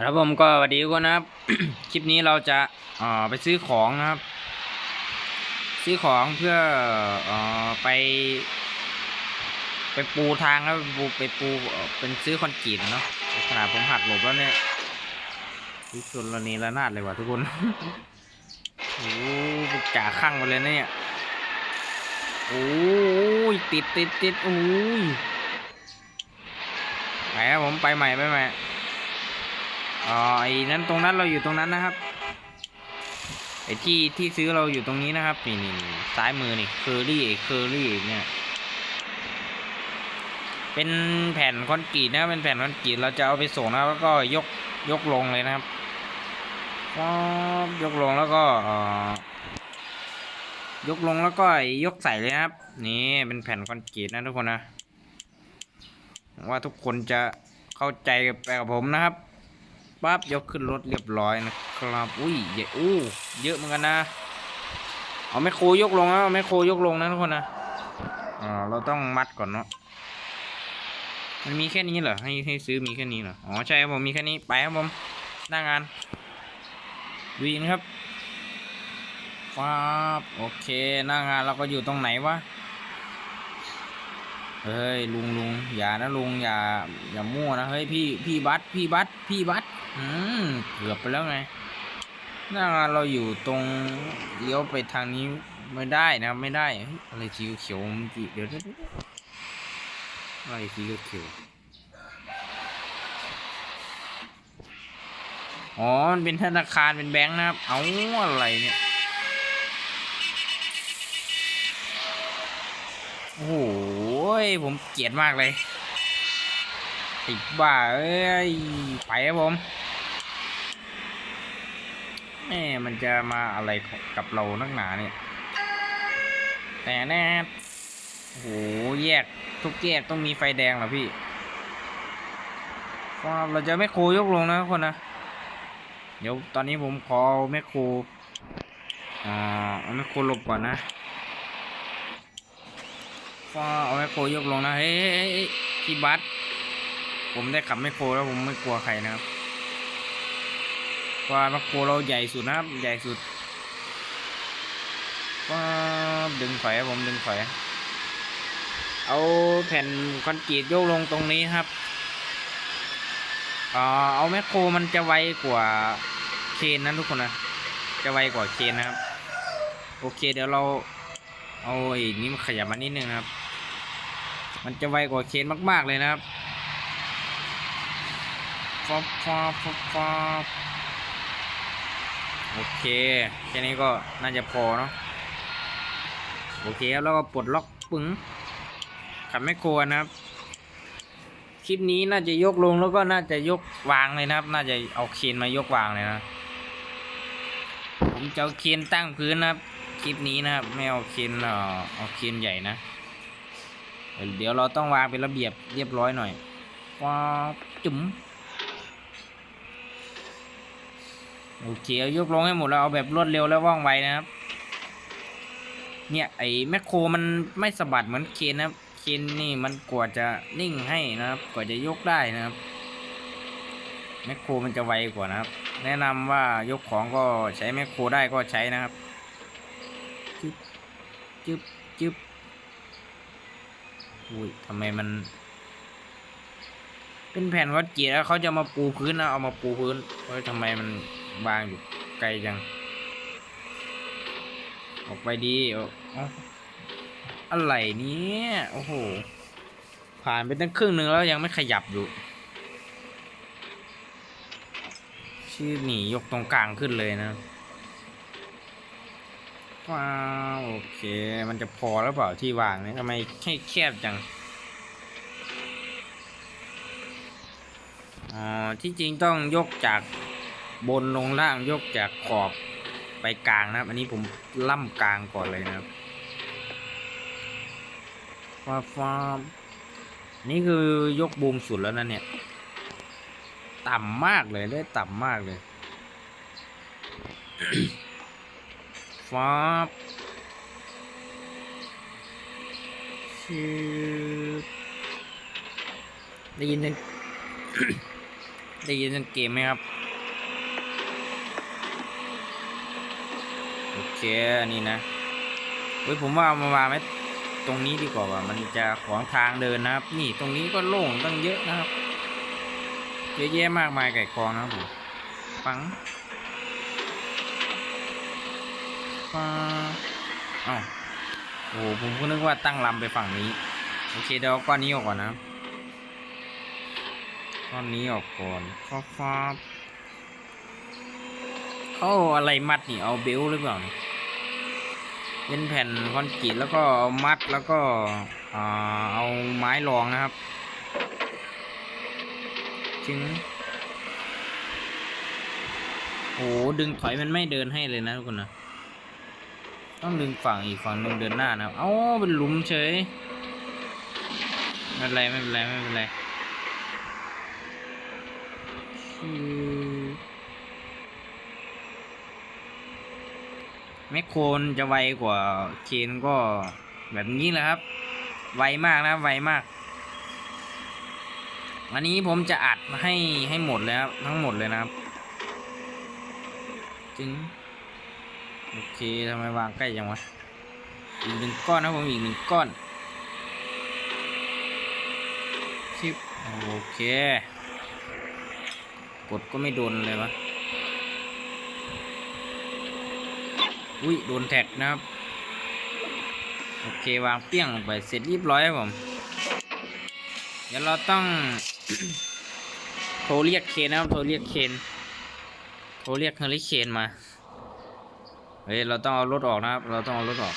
ครับผมก็สวัสดีทุกคนนะครับ คลิปนี้เราจะออไปซื้อของนะครับ ซื้อของเพื่อออไป ไปปูทางแล้วไปปูไปปูเป็นซื้อคอนกรีตเนาะขนาดผมหักหลบแล้วเนี่ยวิชนระเนระนาดเลยว่ะทุกคนโอ้โหจ่าข้างไปเลยเนี่ยโอ้ยติดติดติดโอ้ยไปครับผมไปใหม่ไปใหม่ อ๋อไอ้นั้นตรงนั้นเราอยู่ตรงนั้นนะครับไอ้ที่ที่ซื้อเราอยู่ตรงนี้นะครับนี่นี่ซ้ายมือนี่เคอรี่เคอรี่เนี่ยเป็นแผ่นคอนกรีตนะเป็นแผ่นคอนกรีตเราจะเอาไปส่งนะแล้วก็ยกยกลงเลยนะครับป๊อบยกลงแล้วก็เอ่อยกลงแล้วก็ยกใส่เลยนะครับนี่เป็นแผ่นคอนกรีตนะทุกคนนะว่าทุกคนจะเข้าใจไปกับผมนะครับ ปั๊บยกขึ้นรถเรียบร้อยนะครับ อุ้ยเยอะอู้เยอะเหมือนกันนะเอาแมคโครยกลงนะเอาแมคโครยกลงนะทุกคนนะอ่าเราต้องมัดก่อนเนาะมันมีแค่นี้เหรอให้ให้ซื้อมีแค่นี้เหรออ๋อใช่ครับผมมีแค่นี้ไปครับผมหน้างานดูอินครับฟ้าบโอเคหน้างานเราก็อยู่ตรงไหนวะ เฮ้ยลุงลุงอย่านะลุงอย่าอย่ามั่วนะเฮ้ยพี่พี่บัสพี่บัสพี่บัสอืมเกือบไปแล้วไงน้าเราอยู่ตรงเลี้ยวไปทางนี้ไม่ได้นะไม่ได้อะไรสีเขียวเมื่อกี้เดี๋ยวเดี๋ยวเดี๋ยวอะไรสีเขียวอ๋อมันเป็นธนาคารเป็นแบงค์นะครับ เอาอะไรเนี่ย โอ้โห ยผมเกลียดมากเลยไอ้บ้าเอ้ย ไปครับผมแม่มันจะมาอะไรกับเรานักหนาเนี่ย แต่แน่โหแยก ทุกแยกต้องมีไฟแดงเหรอพี่เราจะไม่โคยกลงนะคนนะ เดี๋ยวตอนนี้ผมขอแม่โครอ่าแม่โครหลบก่อนนะ ก็เอาแมคโครยกลงนะ เฮ้ยพี่บัสผมได้ขับแมคโครแล้วผมไม่กลัวใครนะครับเพราะว่าแมคโครเราใหญ่สุดนะครับ ใหญ่สุดก็ดึงถอยผมดึงถอย เอาแผ่นคอนกรีตยกลงตรงนี้ครับ เอาแมคโครมันจะไวกว่าเคนนะทุกคนนะ จะไวกว่าเคนนะครับ โอเคเดี๋ยวเราเอาไอ้นี้มาขยับมานิดนึงนะครับ มันจะไวกว่าเคนมากๆเลยนะครับฟอบฟอบฟอบฟอบโอเค แค่นี้ก็น่าจะพอเนาะ โอเคครับ แล้วก็ปลดล็อกปึ้งขับไม่โครนะครับ คลิปนี้น่าจะยกลงแล้วก็น่าจะยกวางเลยนะครับ น่าจะเอาเคนมายกวางเลยนะ ผมจะเอาเคนตั้งพื้นนะครับ คลิปนี้นะครับ ไม่เอาเคนเออเอาเคนใหญ่นะ เดี๋ยวเราต้องวางเป็นระเบียบเรียบร้อยหน่อยว้าจุ๋มโอเคเอายกลงให้หมดแล้วเอาแบบรวดเร็วและว่องไวนะครับ เนี่ยไอ้แมคโครมันไม่สะบัดเหมือนเคนนะครับเคนนี่มันกว่าจะนิ่งให้นะครับ กว่าจะยกได้นะครับแมคโครมันจะไวกว่านะครับ แนะนำว่ายกของก็ใช้แมคโครได้ก็ใช้นะครับจึ๊บจึ๊บจึ๊บ อุ้ยทำไมมัน เป็นแผ่นวัดเกียร์แล้วเขาจะมาปูพื้นนะเอามาปูพื้นเฮ้ยทำไมมันวางอยู่ไกลจัง ออกไปดีอะไรเนี่ยโอ้โห ผ่านไปตั้งครึ่งหนึ่งแล้วยังไม่ขยับอยู่ ชื่อหนียกตรงกลางขึ้นเลยนะ ว้าวโอเค มันจะพอแล้วเปล่าที่วางเนี่ยทำไมให้แคบจังอ๋อที่จริงต้องยกจากบนลงล่างยกจากขอบไปกลางนะครับ อันนี้ผมล่ำกลางก่อนเลยนะครับฟ้าฟ้านี่คือยกบูมสุดแล้วนะเนี่ย ต่ำมากเลยได้ต่ำมากเลย ฟ้าบชื่อได้ยินเสียงได้ยินเสียงเกมไหมครับ โอเค อันนี่นะเฮ้ยผมว่าเอามาวางไว้ตรงนี้ดีกว่าว่า มันจะขวางทางเดินนะครับ นี่ตรงนี้ก็โล่งตั้งเยอะนะครับ เยอะแยะมากมายไก่กองนะครับผมฟัง ฟังอ้าวโอ้โหผมก็นึกว่าตั้งลำไปฝั่งนี้ โอเคเดี๋ยวก้อนนี้ออกก่อนนะก้อนนี้ออกก่อนฟ้าฟ้าบเอาอะไรมัดนี่เอาเบลหรือเปล่าเป็นแผ่นคอนกรีตแล้วก็เอามัดแล้วก็เอาไม้รองนะครับจึงโอ้ดึงถอยมันไม่เดินให้เลยนะทุกคนนะ ต้องดึงฝั่งอีกฝั่งหนึ่งเดินหน้านะครับเอ้าเป็นหลุมเฉยไม่เป็นไรไม่เป็นไรไม่เป็นไรคือแมคโครนจะไวกว่าเคนก็แบบนี้แหละครับ ไวมากนะไวมากอันนี้ผมจะอัดให้ให้หมดเลยครับทั้งหมดเลยนะครับจึง โอเคทำไมวางใกล้จังวะอีกหนึ่งก้อนนะผมอีกหนึ่งก้อนชิปโอเค กดก็ไม่โดนเลยวะอุ้ยโดนแท็กนะครับ โอเควางเปี้ยงลงไปเสร็จเรียบร้อยครับผม เดี๋ยวเราต้อง โทรเรียกเคนนะครับ โทรเรียกเคน โทรเรียกเฮอริเคนมา เฮ้ยเราต้องเอารถออกนะครับ เราต้องเอารถออก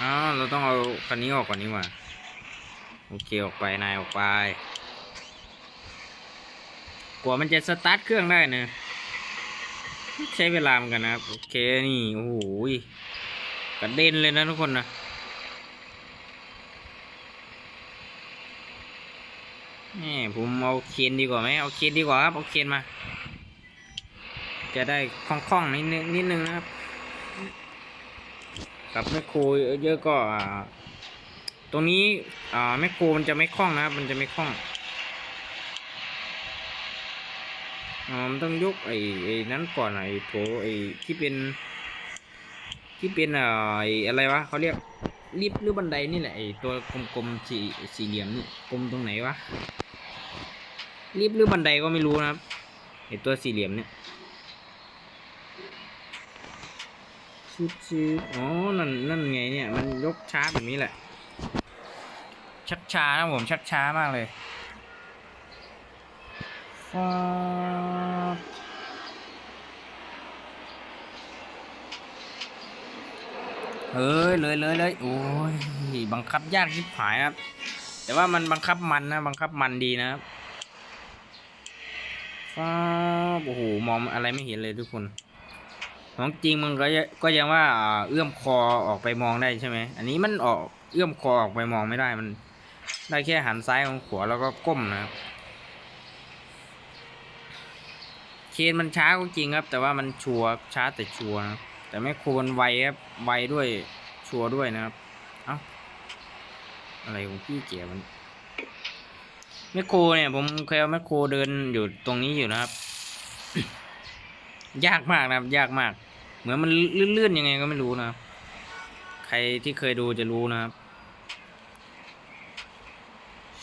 อ้าวเราต้องเอาคันนี้ออกก่อนนี้มาโอเคออกไปนายออกไปกว่ามันจะสตาร์ทเครื่องได้เนะใช้เวลาเหมือนกันนะครับโอเคนี่โอ้โหกระเด็นเลยนะทุกคนนะนี่ผมเอาเคนดีกว่าไหมเอาเคนดีกว่าครับเอาเคนมา จะได้คล่องๆนิดนึงนิดนึงนะครับ กับแมคโครเยอะๆก็ตรงนี้แมคโครมันจะไม่คล่องนะครับ มันจะไม่คล่องอ่ามันต้องยกไอ้ไอ้นั้นก่อนไอ้โถไอ้ที่เป็น ที่เป็นอ่าไอ้อะไรวะเขาเรียกลิฟต์หรือบันไดนี่แหละไอ้ตัวกลมๆสี่สี่เหลี่ยมนี่กลมตรงไหนวะลิฟต์หรือบันไดก็ไม่รู้นะครับไอ้ตัวสี่เหลี่ยมเนี่ย ชิบชิบอ๋อ นั่น นั่นไงเนี่ย มันยกช้าแบบนี้แหละ ชักช้านะผมชักช้ามากเลยฟาเฮ้ยเลยเลยเลยโอ้ย บังคับยากชิบหายครับ แต่ว่ามันบังคับมันนะ บังคับมันดีนะครับฟ้าโอ้โห มองอะไรไม่เห็นเลยทุกคน ของจริงมันก็ก็ยังว่าเอื้อมคอออกไปมองได้ใช่ไหมอันนี้มันออกเอื้อมคอออกไปมองไม่ได้มัน ได้แค่หันซ้ายของขวาแล้วก็ก้มนะครับเคนมันช้าก็จริงครับ แต่ว่ามันชัวร์ช้าแต่ชัวร์นะแต่ไม่ควรไวครับไวด้วยชัวร์ด้วยนะครับเอ้าอะไรของพี่เกียมันแมคโครเนี่ยผมเคยเอาแมคโครเดินอยู่ตรงนี้อยู่นะครับ ยากมากนะครับ ยากมาก มือนมันเลื่อนๆยังไงก็ไม่รู้นะครับ ใครที่เคยดูจะรู้นะครับ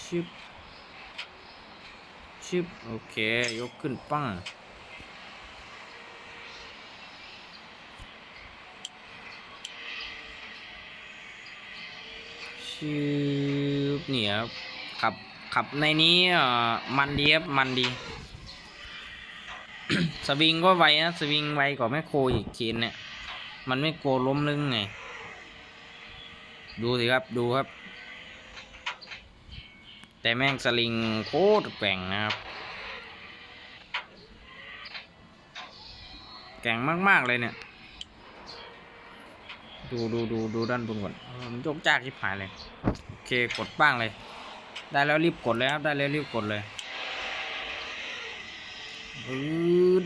ชึบชึบโอเค ยกขึ้นปั้งชืบเนี่ยครับขับขับในนี้เอ่อมันดีครับ มันดี สวิงก็ไวนะสวิงไวกว่าแม่โคอีกเคนเนี่ย มันไม่โกล้มลึงไง ดูสิครับดูครับ แต่แม่งสลิงโคตรแกว่งนะครับแกว่งมาก ๆ เลยเนี่ย ดูดูดูดูด้านบนก่อนมันโยกจากที่ผายเลย โอเคกดบ้างเลย ได้แล้วรีบกดเลยครับได้แล้วรีบกดเลย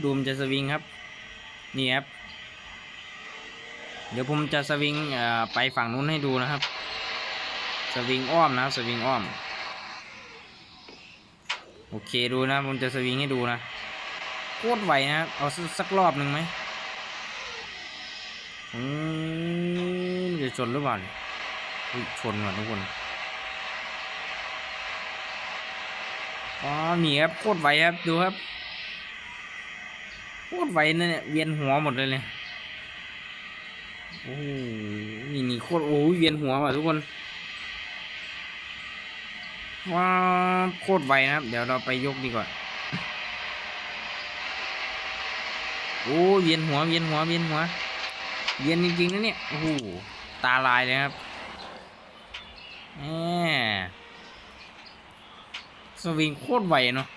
ดูมจะสวิงครับ นี่ครับ เดี๋ยวผมจะสวิงอ่อไปฝั่งนู้นให้ดูนะครับ สวิงอ้อมนะครับ สวิงอ้อม โอเคดูนะ ผมจะสวิงให้ดูนะ โคตรไหวนะครับ เอาสักสักรอบหนึ่งไหมอืมมันจะชนหรือเปล่าเนี่อนทุกคนอ๋อนี่ครับโคตรไหวครับดูครับ โคตรไหวนะเนี่ยเวียนหัวหมดเลยเนี่ยโอ้โหนี่นี่โคตรโอ้ยเวียนหัวว่ะทุกคนว้าโคตรไวนะครับ เดี๋ยวเราไปยกดีกว่าโอ้เวียนหัวเวียนหัวเวียนหัวเวียนจริงๆนะเนี่ยโอ้โหตาลายเลยครับแหมสวิงโคตรไวเนาะ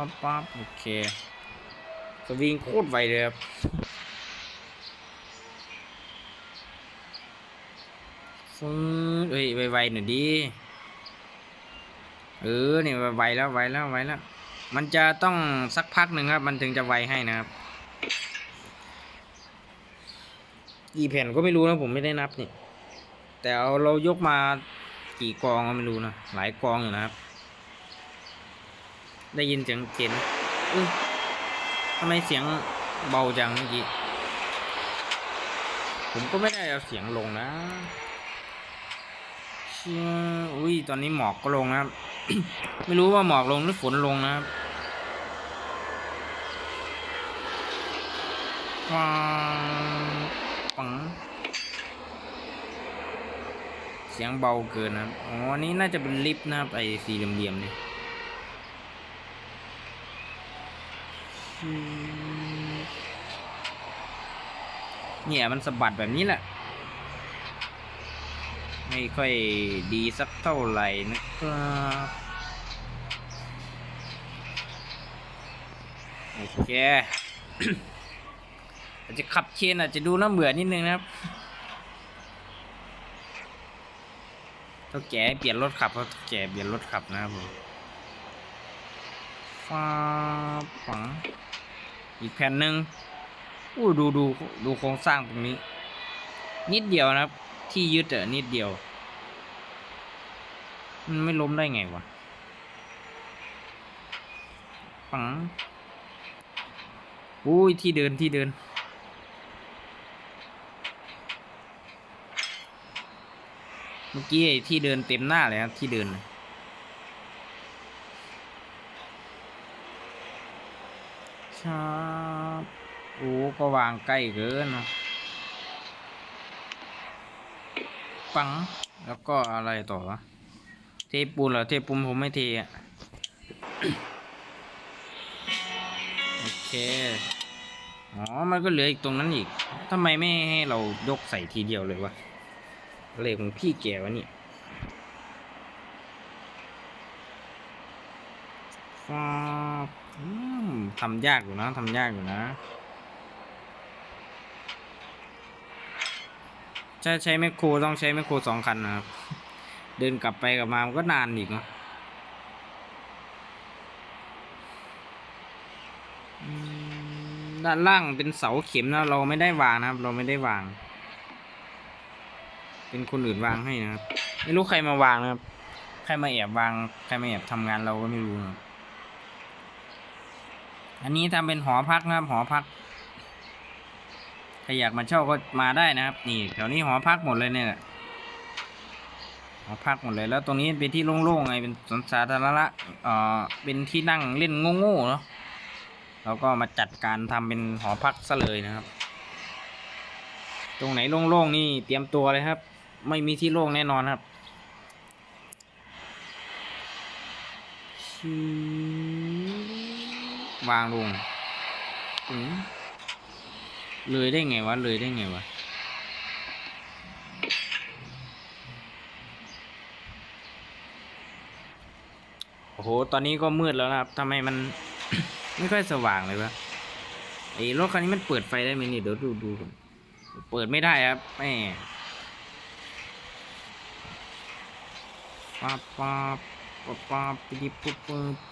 ปั๊บปั๊บโอเค สวิงโคตรไวเลยครับฟื้นเอ้ยไวๆหน่อยดิเออเนี่ยไวแล้วไวแล้วไวแล้ว มันจะต้องสักพักหนึ่งครับ มันถึงจะไวให้นะครับกี่แผ่นก็ไม่รู้นะผมไม่ได้นับนี่แต่เอาเรายกมากี่กองก็ไม่รู้นะหลายกองอยู่นะครับ ได้ยินเสียงเข็นอุ้ยทำไมเสียงเบาจังเมื่อกี้ ผมก็ไม่ได้เอาเสียงลงนะเชี่ยอุ้ย ตอนนี้หมอกก็ลงนะครับ ไม่รู้ว่าหมอกลงหรือฝนลงนะครับว้าวปังเสียงเบาเกินนะครับ อ๋อ นี่น่าจะเป็นลิฟต์นะครับ ไอ้สี่เหลี่ยมๆนี่ เนี่ยมันสะบัดแบบนี้แหละ ไม่ค่อยดีสักเท่าไหร่นะครับโอเคอาจจะขับเชนอาจจะดูน่าเบื่อนิดนึงนะครับเท่าแก่เปลี่ยนรถขับเพราะเท่าแก่เปลี่ยนรถขับนะครับผม ฟ้าปัง อีกแผ่นหนึ่งอู้ดูดูดูโครงสร้างตรงนี้ นิดเดียวนะครับ ที่ยึดอะนิดเดียว มันไม่ล้มได้ไงวะปังอุ้ยที่เดินที่เดิน เมื่อกี้ที่เดินเต็มหน้าเลยครับที่เดินนะ ชาบโอ้ก็วางใกล้เกินนะปัง แล้วก็อะไรต่อวะ เทปูนเหรอ เทปูนผมไม่เทอะ โอเค อ๋อ มันก็เหลืออีกตรงนั้นอีก ทำไมไม่ให้เรายกใส่ทีเดียวเลยวะอะไรของพี่แกวะนี่ฟ้า ทำยากอยู่นะทำยากอยู่นะถ้ใช้แมคโครต้องใช้แมคโครสองคันนะครับ เดินกลับไปกลับมามันก็นานอีกเนาะด้านล่างเป็นเสาเข็มนะเราไม่ได้วางนะครับ เราไม่ได้วาง เป็นคนอื่นวางให้นะครับ ไม่รู้ใครมาวางนะครับ ใครมาแอบวาง ใครมาแอบทำงานเราก็ไม่รู้นะครับ อันนี้ทำเป็นหอพักนะครับ หอพักใครอยากมาเช่าก็มาได้นะครับ นี่แถวนี้หอพักหมดเลยเนี่ยหอพักหมดเลย แล้วตรงนี้เป็นที่โล่งๆไงเป็นสวนสาธารณะเอ่อเป็นที่นั่งเล่นโง่ๆเนาะเราก็มาจัดการทำเป็นหอพักซะเลยนะครับ ตรงไหนโล่งๆนี่เตรียมตัวเลยครับ ไม่มีที่โล่งแน่นอนครับชิ วางลงอืมเลยได้ไงวะ เลยได้ไงวะ โอ้โห ตอนนี้ก็มืดแล้วนะครับทำไมมัน ไม่ค่อยสว่างเลยวะ ไอ้รถคันนี้มันเปิดไฟได้ไหมนี่เดี๋ยวดูดูก่อนเปิดไม่ได้ครับแม่ป๊าบป๊าบป๊าบป๊าบปิ๊บปุ๊บปุ๊บ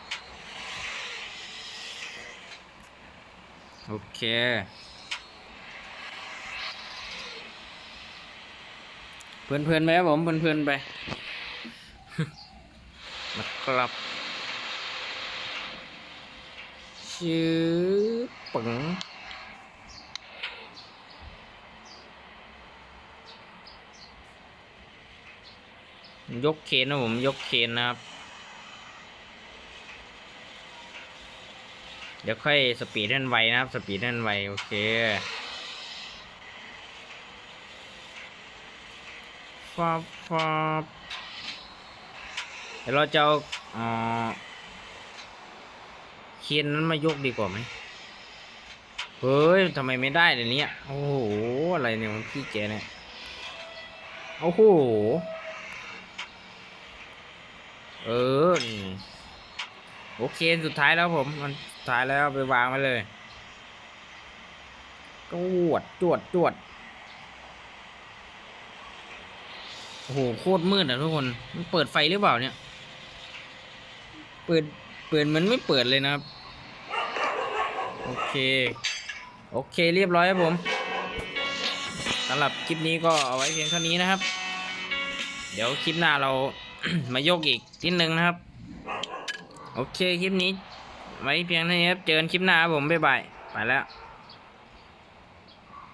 โอเค เพลินๆไปครับผมเพลินๆไปครับชื่อปึงยกเคนนะผม ยกเคนนะครับ ดี๋ยวค่อยสปีดให้มันไวนะครับ สปีดให้มันไวโอเคฟับฟับเดี๋ยวเราจะเอาเอ่อเคนนั้นมายกดีกว่าไหมเฮ้ยทำไมไม่ได้เดี๋ยวนี้โอ้โห อะไรเนี่ยมันพี่เจเนี่ย โอ้โห เออ โอเค สุดท้ายแล้วผมมัน ท้ายแล้วไปวางไว้เลยจวดจวดจวดโอ้โหโคตรมืดอะทุกคน มันเปิดไฟหรือเปล่าเนี่ย เปิด เปิดมันไม่เปิดเลยนะครับ โอเค โอเคเรียบร้อยครับผมสำหรับคลิปนี้ก็เอาไว้เพียงเท่านี้นะครับ เดี๋ยวคลิปหน้าเรา มายกอีกนิดนึงนะครับ โอเคคลิปนี้ ไว้เพียงเท่านี้ครับ เจอกันคลิปหน้าครับผม บ๊ายบาย ไปแล้ว